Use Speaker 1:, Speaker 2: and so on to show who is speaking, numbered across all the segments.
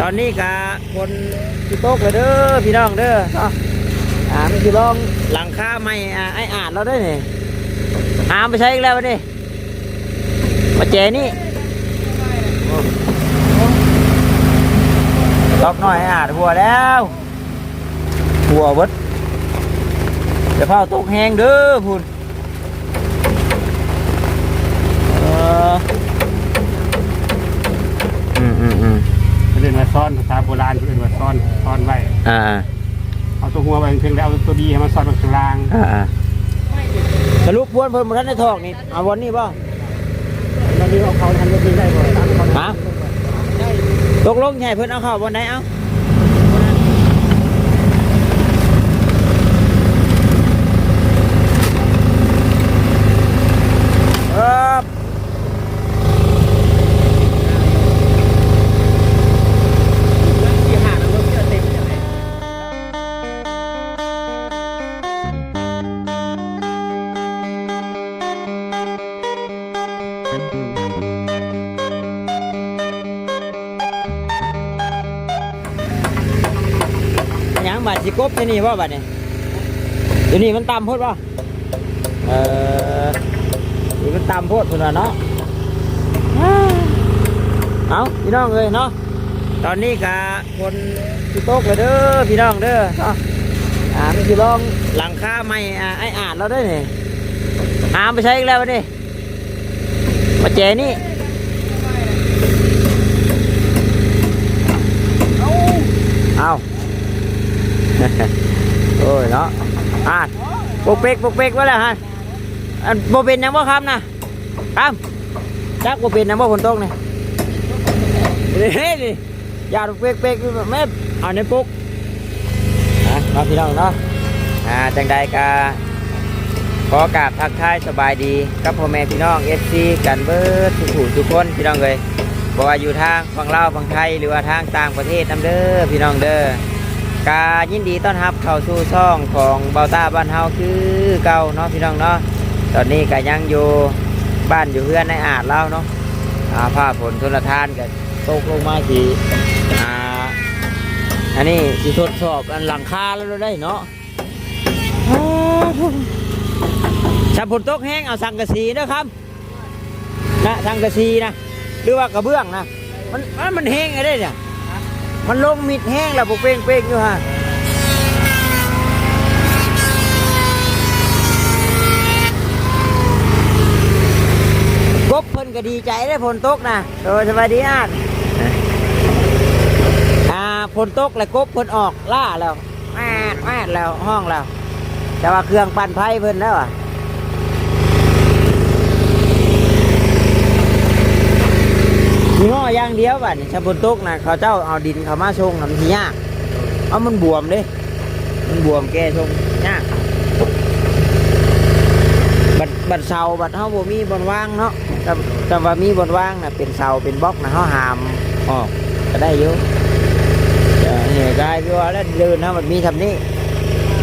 Speaker 1: ตอนนี้กะคนที่โต๊กเลยเด้อพี่น้องเด้ออ่ามันคือลองหลังคาไม่อ่าไออ่านเราได้นี่หามไปใช้อีกแล้ววะนี่มาเจนี่ล็อกหน่อยอ่านหัวแล้วหัววัดเดี๋ยวเผาตกแหงเด้อพุ่นเอออืมอืมอืม
Speaker 2: เรียนว่าซ่อนภาษาโบราณเรียนว่าซ่อนซ่อนไว้
Speaker 1: อ่า
Speaker 2: เอาตัวหัวไปเพียงแล้วเอาตัวดีให้มันซ่อนไว้ข้างล่าง
Speaker 1: อ่าอ่าสรุปพวนเพิ่นมาทันได้ทอกนี่เอาวันนี้ป่ะ
Speaker 2: แล้วนี่เอาเขาทำตัวดีได้บ่ตามเขา
Speaker 1: ฮะตกลงใช่เพิ่นเอาเข้าวันไหนเอา กบที่นี่ว่าบาดนี่เดี๋ยวนี้มันต่ำโพดป่ะเออนี่มันต่ำโพดพุ่นว่าเนาะเอาพี่น้องเลยเนาะตอนนี้กะคนที่โต๊กเลยเด้อพี่น้องเด้อเนาะอ่ามันคือลองหลังคาไม่อ่าไออ่านเราได้นี่หามไปใช้อีกแล้ววะนี่มาเจนี่ เอา โอ้ยเนาะอะปกเปกปกเปกไว้แล้วฮะอันโบเป็นยังบ่ครับนะครับจักโบเป็นยังบ่ฝนตกนี่เฮ้ยอย่าปกเป๊กเป๊กแม่เอาในปุกนะมาพี่น้องเนาะอ่าจังใดกาขอกราบทักทายสบายดีกับพ่อแม่พี่น้องเอฟซีกันเบิร์ดทุกผู้ทุกคนพี่น้องเลยบอกว่าอยู่ทางฝั่งลาวฝั่งไทยหรือว่าทางต่างประเทศนํเด้อพี่น้องเด้อ กายินดีต้อนรับเข้าสู่ช่องของเบาตาบ้านเฮาคือเก่าเนาะพี่น้องเนาะตอนนี้ก็ยังอยู่บ้านอยู่เพื่อนในอาดเราเนาะอ่าผ้าฝนทุนทานก็ตกลงมาทีอ่าอันนี้ที่ทดสอบอันหลังคาแล้วได้เนาะถ้าฝนตกแห้งเอาสังกะสีนะครับนะสังกะสีนะหรือว่ากระเบื้องนะมันมันแห้งไงได้เนี่ย มันลงมิดแห้งแล้วพวกเป้งเป้งๆอยู่ฮะกบเพิ่นก็ดีใจได้ฝนตกนะโดยสวัสดีอาดอ่าฝนตกแล้วกบเพิ่นออกล่าแล้วแม่ดแม่ดแล้วห้องแล้ว แต่ว่าเครื่องปั่นไฟเพิ่นแล้วอะ มีง้ออย่างเดียวบัดนี่ชาบนตกนะเขาเจ้าเอาดินเขามาชงน่ะมันสิยากเอามันบวมเด้มันบวมแก่ชงยากบัดบัดเสาบัดเฮาบ่มีบนว่างเนาะแต่แต่ว่ามีบนว่างน่ะเป็นเสาเป็นบล็อกนะเฮาหามออกก็ได้อยู่เดี๋ยวนี่ได้พี่ว่าแล้วเดินเฮามันมีทำนี้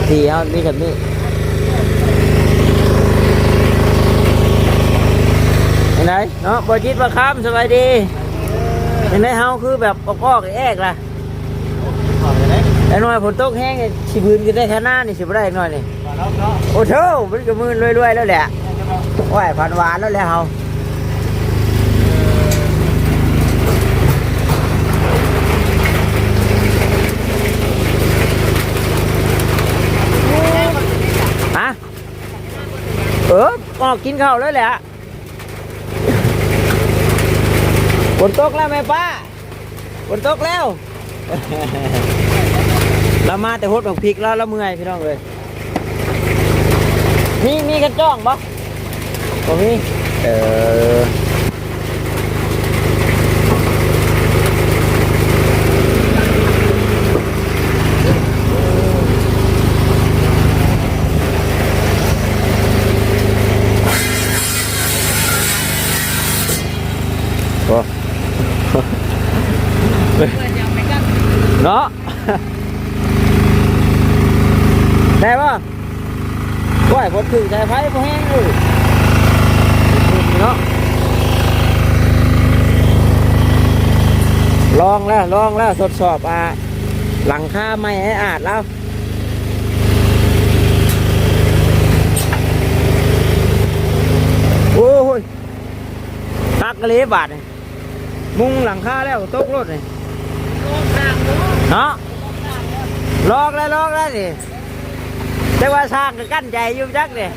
Speaker 1: ที่เฮามีทำนี้เห็นไหนเนาะบ่จิตว่าค้ำสบายดี เห็นไหมเฮาคือแบบออกๆแอกๆล่ะแต่หน่อยฝนตกแห้งนี่สิบืนกันได้แค่หน้านี่สิบ่ได้อีกหน่อยนี่โอ้เท่ามันก็มืนรวยๆแล้วแหละโอ้ยพันหวานแล้วแหละเฮาฮะเออออกกินข้าวแล้วแหละ ฝนตกแล้วแม่ป้าฝนตกแล้วเรามาแต่หดของพริกแล้วเราเมื่อยพี่น้องเลยมีมีกระจ้องปะผมมีเออ ได้ป่ะว่ายผมถึงใจไฟพอแห้งเลยเนาะลองแล้วลองแล้วทดสอบอะหลังคาไม่ให้อาดแล้วโอ้ยตักกะเลยบาทนี่มุงหลังคาแล้วตกรถนี่เนาะลอกแล้วลอกแล้วนี่ แต่ว่าสร้างก็กั้นใจอยู่จักนี่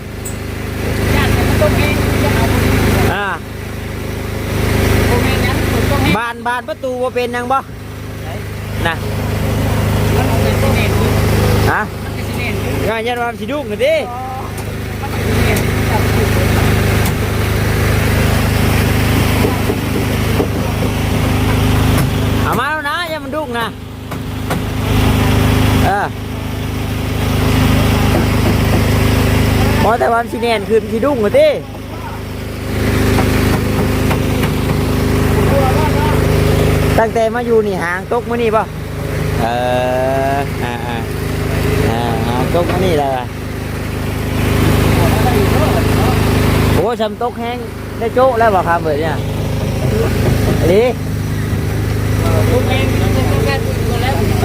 Speaker 1: อ่าบานบานประตูบ่เป็นหยังบ่นะฮะงานยันวามสิดุกน่ะดิเอามาแล้วนะอย่ามันดุกนะเออ พอแต่วามสิแนนคืนสิดุกน่ะดิตั้งแต่มาอยู่นี่หางตกมื้อนี่ป่ะเอออ่าอ่าอ่าหางตกมื้อนี่แหละโอ้ชำตกแห้งได้โจ๊ะแล้วบ่ครับเบิดเนี่ยอันนี้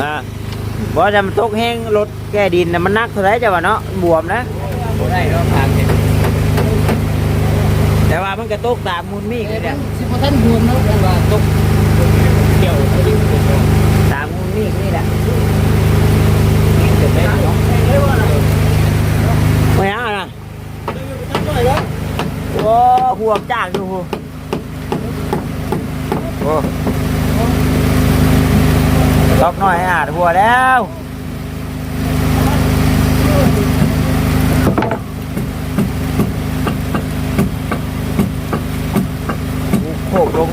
Speaker 1: อ่าเพราะจะมันตกแห้งรถแก้ดินนะมันนักเท่าไหรจะว่าเนาะบวมนะ
Speaker 3: ได้รอบทางเสร็จ
Speaker 1: แต่ว่ามันก็ตกตามมูลมีดเลยเนี่ย
Speaker 3: สิบท่านรวมแล้วว่าตกเกี่ยวพอดี
Speaker 1: ตามมูลมีดนี่แหละ
Speaker 3: จะได้เนาะ
Speaker 1: ไม่เอานะโอ้ห่วงจากอยู่โอ้ตอกหน่อยให้อาดหัวแล้ว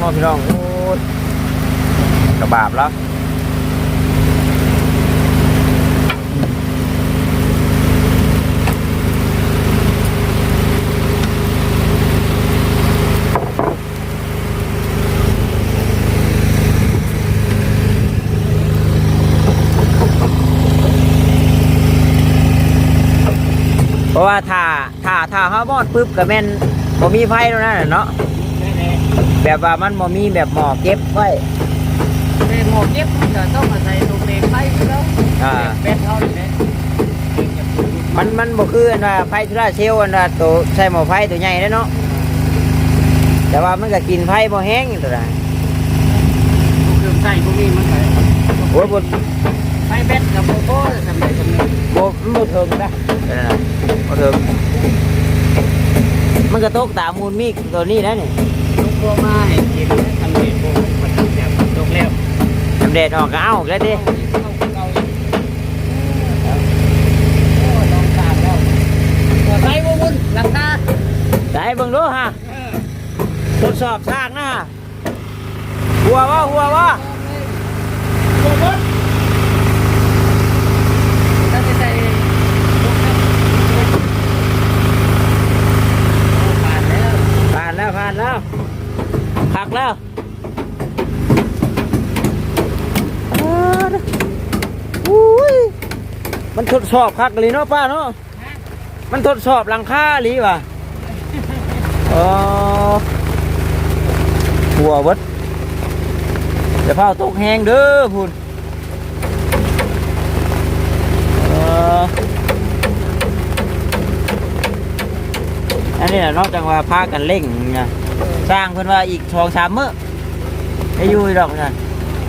Speaker 1: โคกลงเนาะพี่น้องโอ้ยกระบาบแล้วเพราะว่าถ้าถ้าถ้าฮามอดปุ๊บก็แม่นบ่มีไฟแล้วนะเนาะ แบบว่ามันบ่มีแบบหม้อเก็บไว้
Speaker 3: ในหมวกเย็บก็ต้องอาศัยลูกเด็กไฟแล้ว
Speaker 1: อ่า
Speaker 3: เป็ดเท่านี้
Speaker 1: มันมันบ่คืออันว่าไฟโซล่าร์เซลล์อันว่าตัวใช้หม้อไฟตัวใหญ่เด้อเนาะแต่ว่ามันก็กินไฟบ่แห้งตัวใด
Speaker 3: เครื่องใส่พวกนี้มันก็
Speaker 1: โอ้ยบ่
Speaker 3: ไฟเบ็ดกับโบโบ้ทำได้ทำนี้
Speaker 1: บ่มันบ่ถึงนะเออบ่ถึงมันก็ตกตามมูลมีดตัวนี้นะนี่
Speaker 3: ลูกตัวมาให้กินทำเด็ดโบมันทำแบบตกแล้ว
Speaker 1: ทำแดดออกก็เอาแล้วดิ
Speaker 3: ไฟวุ่นหลังคา
Speaker 1: ได้เบิ่งดูฮะทดสอบทางนะหัวว่าหัวว่า
Speaker 3: ตั้งใจผ่านแล้ว
Speaker 1: ผ่านแล้ว ผ่านแล้วพักแล้วอุ้ยมันทดสอบคักเลยเนาะป้าเนาะมันทดสอบหลังคาหรือวะอ๋อหัวเวัดจะเผาตกแหงเด้อพูนเอออันนี้แหละนอกจากว่าพากันเล่งนะ สร้างเพิ่นว่าอีกสองสามมื้อให้อยู่ดอกนะ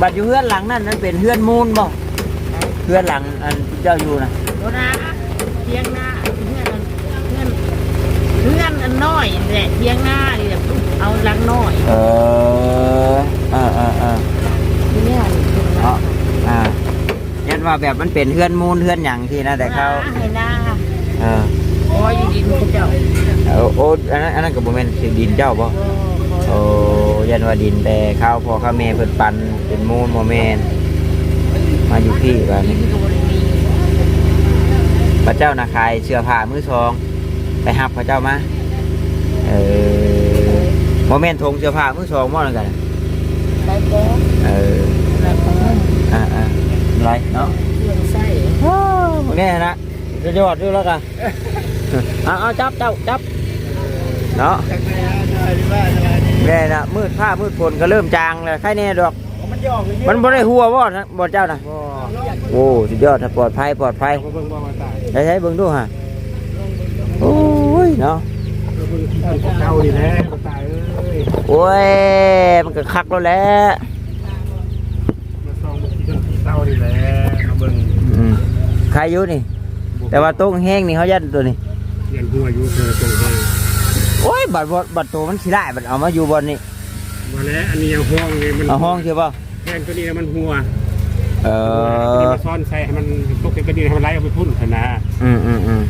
Speaker 1: บัดอยู่เฮือนหลังนั่นนั่นเป็นเฮือนมูลบ่เฮือนหลังอันที่เจ้าอยู่นะ
Speaker 3: โดนะเทียงหน้าเพื่อนเพื่อนเพื่อนอันน้อยแหละเทียงหน้านี่แบบเอาลังน้อย
Speaker 1: เออเออเออเออ
Speaker 3: ที่เนี่ย
Speaker 1: เนาะอ่ายันว่าแบบมันเป็นเฮือนมูลเฮือนหยังที่นะแต่เขา
Speaker 3: ให้หน้า
Speaker 1: เออ
Speaker 3: โอ้ยดินเจ้า
Speaker 1: เอา โอ้อันนั้นอันนั้นก็บ่แม่นสิดินเจ้าบ่โอ้ยันว่าดินแต่ข้าวพอข้าวแม่เพิ่นปันเป็นมูลบ่แม่นมาอยู่พี่ว่านี่พระเจ้านาคายเสื้อผ้ามือสอง ไปหับพระเจ้ามาเออบ่แม่นทงเสื้อผ้ามือสองบ่นั่นกัน
Speaker 3: ไปโป๊ะ
Speaker 1: เออ
Speaker 3: แล้วก็
Speaker 1: อ่าอ่าไรเนาะ
Speaker 3: เครื่องไส้
Speaker 1: โอเคนะจะยอดดูแล้วกันเอาเอาจับ เจ้าจับเนาะแม่นะมืดผ้ามืดฝนก็เริ่มจางเลยใครแน่ดอก
Speaker 3: มัน
Speaker 2: มันจะออกเลย
Speaker 1: มันบ่ได้หัวบ่นะบ่เจ้านะ
Speaker 2: บ่
Speaker 1: โอ้สุดยอดถ้าปลอดภัยปลอดภัย
Speaker 2: มาเบิ่งบ่มาตาย
Speaker 1: ใช้ใช้เบิ่งดูฮะโอ้ยเนาะ
Speaker 2: มาเบิ่งที่ท่านของเก่านี่แหละมาตายเอ้ย
Speaker 1: โอ้ยมันก็คักแล้วแหละ
Speaker 2: มาซองมาที่ท่านที่เก่านี่แหละมาเบิ่ง
Speaker 1: อืมใครอยู่นี่ แต่ว่าโต้งแห้งนี่เขายัดตัวนี้
Speaker 2: เรียนหัวอยู่เธอตรงนี้
Speaker 1: โอ้ยบัดบัดบัดตัวมันขี้ได้บัดเอามาอยู่บนนี่
Speaker 2: มาแล้วอันนี้ยังห้องนี่มัน
Speaker 1: เอาห้องใช่ป่ะ
Speaker 2: แทนตัวนี้มันหัว
Speaker 1: เอ
Speaker 2: ตัวนี้
Speaker 1: อ
Speaker 2: มาซ่อนใส่ให้มันตกกระดิ่งให้มันไหลออกไปพุ่นขนาด
Speaker 1: อืมอืมอืม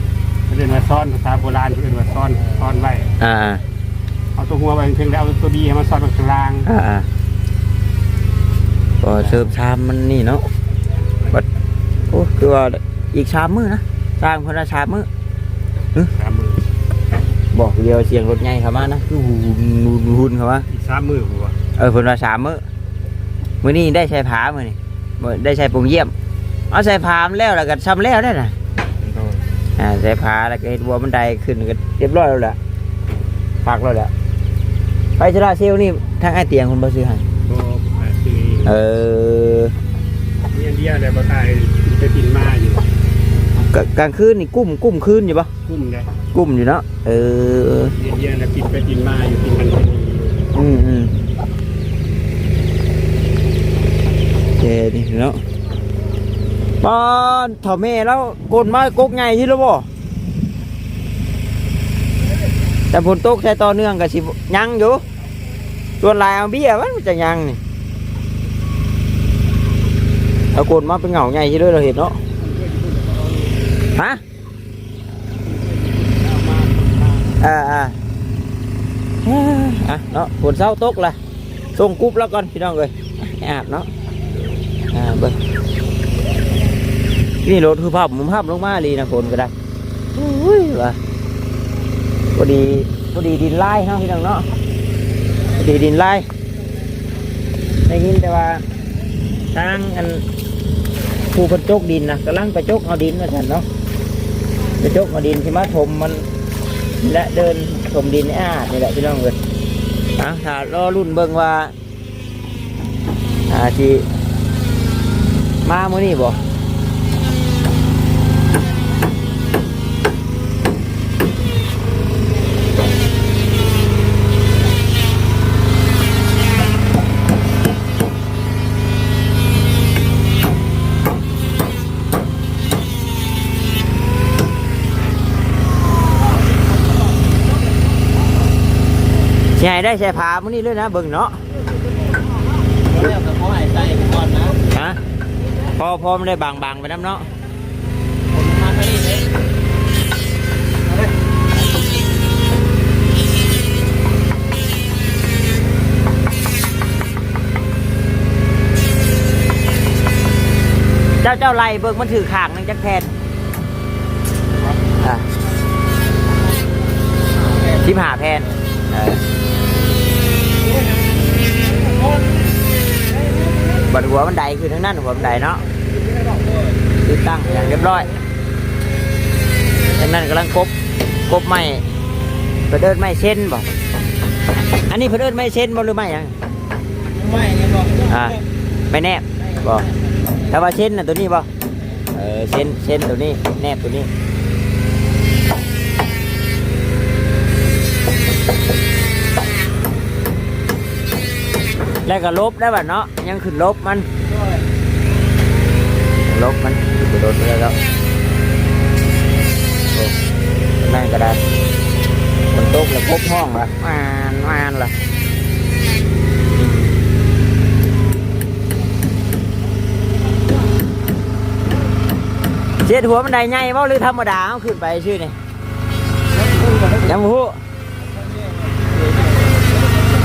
Speaker 2: เขาเรียกว่าซ่อนภาษาโบราณเขาเรียกว่าซ่อนซ่อนไว้
Speaker 1: อ่า
Speaker 2: เอาตัวหัวไปเพียงแล้วเอาตัวดีให้มันซ่อนไว้ข้างล่าง
Speaker 1: อ่าอ่าก็เสิร์ฟชามมันนี่เนาะบัดโอ้คือว่าอีกชามมือนะสร้างคนละชามมือ
Speaker 2: สามมือ
Speaker 1: บอกเดียวเสียงรถใหญ่เข้ามานะคือหุ่นหุ่นหุ่นเข้ามา
Speaker 2: อีกสามมือหัว
Speaker 1: เออเพิ่นว่าสามมื้อมื้อนี้ได้ใช้ผามื้อนี้มื้อได้ใช้ปรุงเยี่ยม เอาใส่ผามนแล้วแล้วก็ซ้ำแล้วได้น่ะอ่าใส่ผาแล้วก็เฮ็ดบัวบันไดขึ้นก็เรียบร้อยแล้วแหละปักแล้วแหละไปชราเซลลนี่ทางไอ้เตียงคุณบ่ซื้อให้
Speaker 2: ก็ทีนี้
Speaker 1: เออ
Speaker 2: มีอันเดียวเลยบ่ตายไปปินมาอยู่
Speaker 1: กกลางคืนนี่กุ้มกุ้มคืนอยู่ปะ
Speaker 2: กุ้มเลย
Speaker 1: กุ้มอยู่เนาะเออ
Speaker 2: มีอันเดียวเลยปินไปปินมาอยู่ปินมันเป็น
Speaker 1: อืมอืมเจนี่เนาะป้อนถ่อแม่แล้วกดมากกไงที่แล้วบ่แต่ฝนตกใช้ต่อเนื่องกับสิยังอยู่ส่วนหลายเอาเบี้ยมันจะยังนี่เอากดมาเป็นเหงาใหญ่ที่เลยเราเห็นเนาะฮะอ่าอ่าอะ เนาะฝนเศร้าตกละส่งกรุ๊ปแล้วก่อนพี่น้องเลยอาบเนาะอ่าเบิ่งนี่รถคือภาพมุมภาพลงมาลีนะฝนก็ได้โอ้ยว่ะพอดีพอดีดินไล่เนาะพี่น้องเนาะพอดีดินไล่ได้ยินแต่ว่าทางอันผู้กระจกดินนะกำลังไปจกเอาดินมาสันเนาะไปจกเอาดินที่มาถมมันและเดินถมดินอาดนี่แหละพี่น้องเลย อะถ้ารอรุ่นเบิ่งว่าอาที่มามื้อนี้บ่ ให้ได้ใช้ผ้ามื้อนี้เลยนะเบิ่งเนาะ
Speaker 3: เรื่องของเขาหายใจก่อนนะ
Speaker 1: ฮะพอพอมันได้บางๆไปน้ำเนาะ
Speaker 3: เลย
Speaker 1: เจ้าเจ้าไล่เบิ่งมันถือขางหนึงจักแทนอะสิบห้าแผ่นเออ บัดหัวมันไดคือทั้งนั้นหัวมันไดเนาะคือตั้งอย่างเรียบร้อยทั้งนั้นกำลังกบกบไม้เพิ่นเดินไม้เส้นบ่อันนี้เพิ่นเดินไม้เส้นบ่หรือไม่หยัง
Speaker 3: ไม่เนี่ยบอก
Speaker 1: อ่าไม่แนบบ่แต่ว่าเส้นน่ะตัวนี้บ่เออเส้นเส้นตัวนี้แนบตัวนี้ แล้วก็ลบได้บ่เนาะยังขึ้นลบมัน ลบมันกระโดดไปแล้วโอ้นั่นก็ได้ฝนตกแล้วพบห้องละมานมานละเจ็ดหัวมันได้ไงบ่หรือธรรมดาเอาขึ้นไปชื่อนี่ยังบ่ฮู้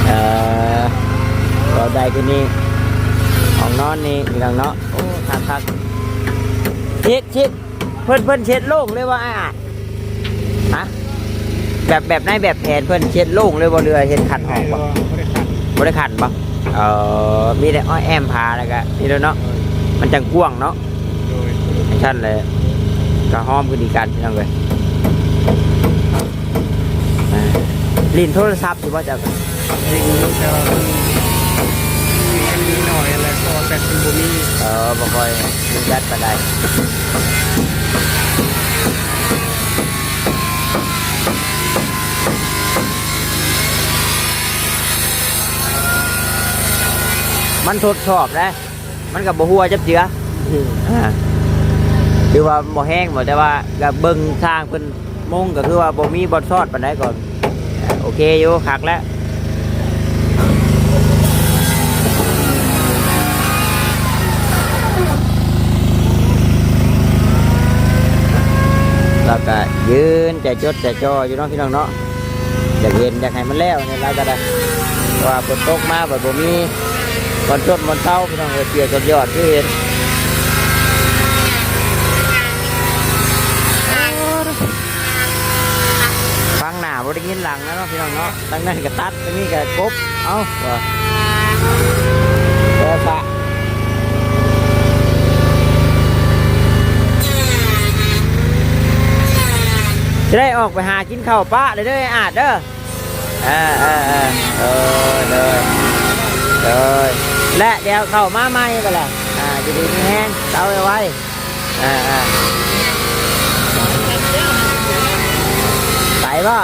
Speaker 1: เอ่อ เราได้คืนนี้ห้องนอนนี่มีหลังเนาะโอ้คักคักเช็ดเช็ดเพิ่นเพิ่นเช็ดโล่งเลยว่าอะฮะแบบแบบในแบบแผนเพิ่นเช็ดโล่งเลยบ่เรือเช็ดขัดอ
Speaker 2: ให้
Speaker 1: อก
Speaker 2: บ่
Speaker 1: บ่
Speaker 2: ได้ขัด
Speaker 1: บ่ได้ขัดบ่เอ่อมีแต่อ้อยแอมพาแล้วก็นี่แล้วเนาะมันจังกว้างเนาะ
Speaker 2: โดย
Speaker 1: ชั้นเลยก็หอมคือดีกันพี่น้องเลยอ่าลิ้นโทรศัพท์สิว่าจะ
Speaker 2: จริง แต่ว่ามันมีหน่อยอะไรแต่คุณบ่มี
Speaker 1: เออบ่ค่อยมีจัดปานใดมันทดสอบนะมันกับบ่หัวจับเจืออ่าคือว่าบ่แห้งบ่แต่ว่าก็เบิ่งทางเพิ่นมงก็คือว่าบ่มีบ่ซอดปานใดก่อนอ่าโอเคอยู่คักแล้ว แล้วก็ยืนใจจดใจจ่ออยู่เนาะพี่น้องเนาะอยากเห็นอยากให้มันแล้วในไราก็ได้เพราะว่าฝนตกมาบ่บ่มีฝนจดฝนเช้าพี่น้องเอ้ยเปียกจนยอดคือเห็นฟังหน้าบ่ได้ยินหลังนะเนาะพี่น้องเนาะตั้งนั้นก็ตัดตั้งนี้ก็กบเอ้าว่าเออปะ จะได้ออกไปหากินข้าวปะเลยเด้อไอ้อาจเด้อเออเออเออเออเด้อเด้อและเดี๋ยวเข้ามาใหม่ก็แล้วอ่าจะดีมีแห้งเอาไว้ไว้อ่าอ่าไปป่ะ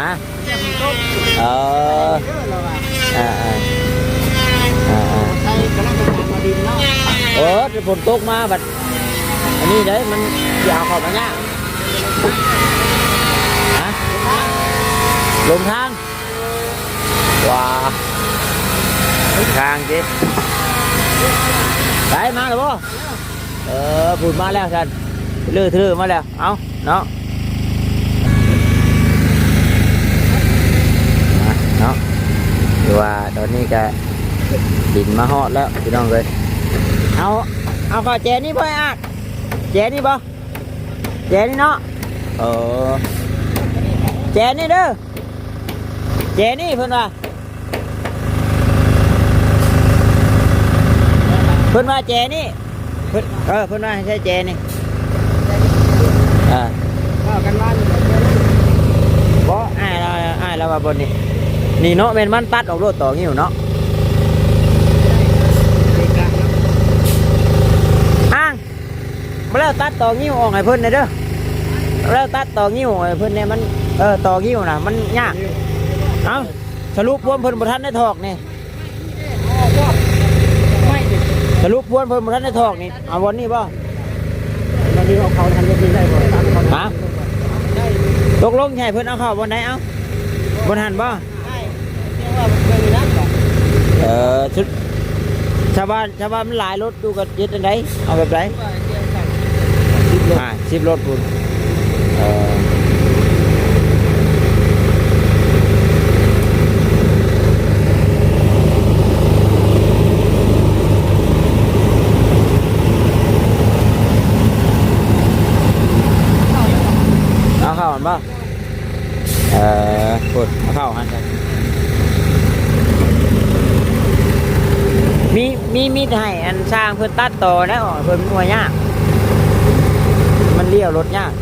Speaker 1: ฮะเอออ่าอ่าอ่าอ่าเออฝนตกมาบัด อันนี้เด้มันยาวข้ามาเนี่ยฮะลงทางว้าลงทางจิไปมาเลยบ่เออพูดมาแล้วท่านเลื่อทื่อมาแล้ว เอาเนาะมาเนาะคือว่าตอนนี้ก็ดินมาฮอดแล้วพี่น้องเลยเอา เอาข้าวแจนี่พ่อไอ้อัก แจนี่บ่แจนี่เนาะเออแจนี่เด้อแจนี่เพิ่นว่าเพิ่นว่าแจนี่เพิ่นเออเพิ่นว่าให้ใช้เจนี่อ่า
Speaker 3: กันบ้าน
Speaker 1: บ่อ้ายเราอ้ายเราว่าบนนี่นี่เนาะแม่นมันตัดออกรถต่องิ้วเนาะอ้าง มาแล้วตัดต่องิ้วออกให้เพิ่นหน่อยเด้อแล้วตัดต่องิ้วให้เพิ่นเนี่ยมันเออต่องิ้วน่ะมันยากเอ้าสรุปพวมเพิ่นบ่ทันได้ถอกนี่
Speaker 3: ไม่ดิ
Speaker 1: สรุปพวมเพิ่นบ่ทันได้ถอกนี่เอาวันนี้บ่
Speaker 3: ตอนนี้เขาเขาทันจะได้บ่ตามเขา
Speaker 1: ฮะตกลงใช่เพิ่นเอาเข้าบนไหนเอาบนหันบ่
Speaker 3: ใช่เรียกว่าไม่มีน้ำหรอก
Speaker 1: เออชุดชาวบ้านชาวบ้านมันหลายรถดูกันยึดอันไหนเอาแบบไหน
Speaker 3: ว่าเดียวกัน
Speaker 1: อ่าสิบรถปุ่นเออเอาเข้ามันป่ะเออปุ่นเอาเข้าหันกันมีมีมีดให้อันสร้างเพื่อตัดต่อนะอ๋อเพื่อนมัวยากมัน เลี้ยวรถยาก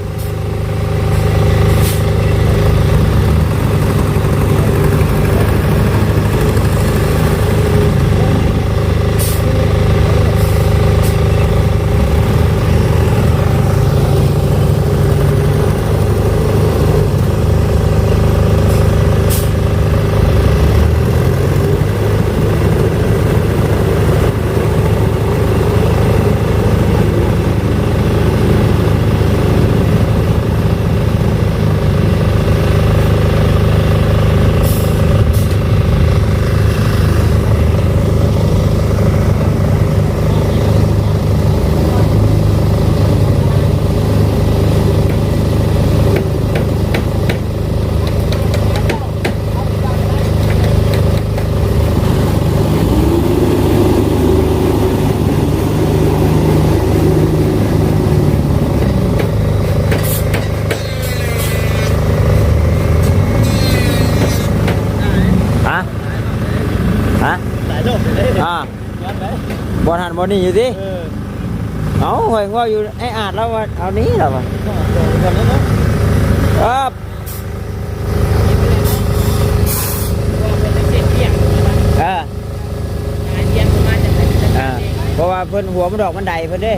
Speaker 2: หัน
Speaker 1: บนนี่อยู่สิ
Speaker 2: เอ
Speaker 1: เอาเห็นว่าอยู่ไอ้อาดแล้วว่าเอานี้แล้วว่า
Speaker 2: ก่อนนั้นนะครับอ่าเพ
Speaker 1: ราะ
Speaker 3: ว่า
Speaker 1: เพิ่นหัวมันดอกมันใดเพิ่นเด้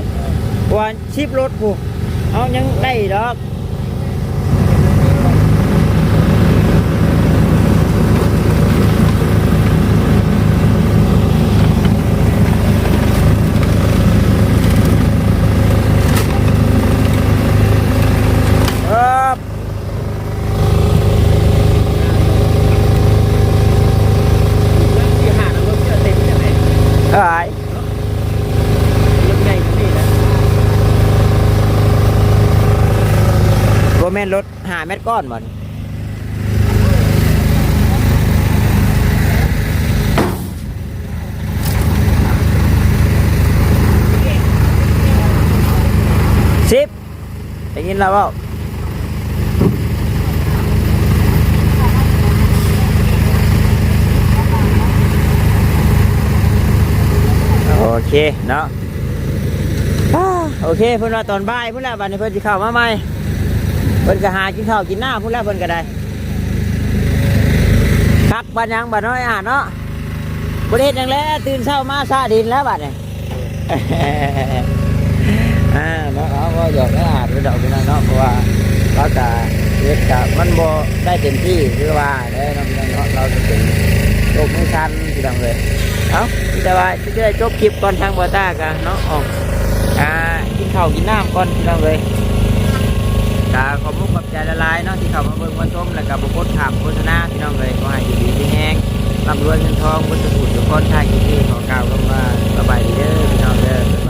Speaker 1: เพราะว่าชิบรถผูกเอายังได้ดอก
Speaker 2: เม็
Speaker 1: ดก้อนบ่นสิบได้ยินแล้วเปล่าโอเคเนาะโอเคเพิ่อนว่าตอนบ่ายเพิ่อนแล้วบัดนี้เพิ่อนสิเข้ามาใหม่ เพิ่นก็หากินข้าวกินน้ำพุ่นแล้วเพิ่นก็ได้คักบ้านยังบ้านน้อยอ่านเนาะประเทศยังแล้วตื่นเช้ามาซาดินแล้วบัดเนี่ยอ่าเนาะเอาก็หยอกแล้วอ่านไปดอกไปหน่อยเนาะเพราะว่าเราจะเฮ็ดกับมันบ่ได้เต็มที่คือว่าเด้อเนาะพี่น้องเนาะเราจะเป็นโรคมือชันพี่น้องเลยเอ้าแต่ว่าจะได้จบคลิปก่อนทางบอต้ากันเนาะออกอ่ากินข้าวกินน้ำก่อนพี่น้องเลย กาขอบคุณขอบใจละลายเนาะที่เขามาเบิ่งมาชมแล้วก็บุคคลถามโฆษณาพี่น้องเลยก็ให้อยู่ดีที่แห้งร่ำรวยเงินทองบุญสุขทุกคนท่ายกินที่ขอกล่าวคำว่าสบายดีเด้อพี่น้องเด้อ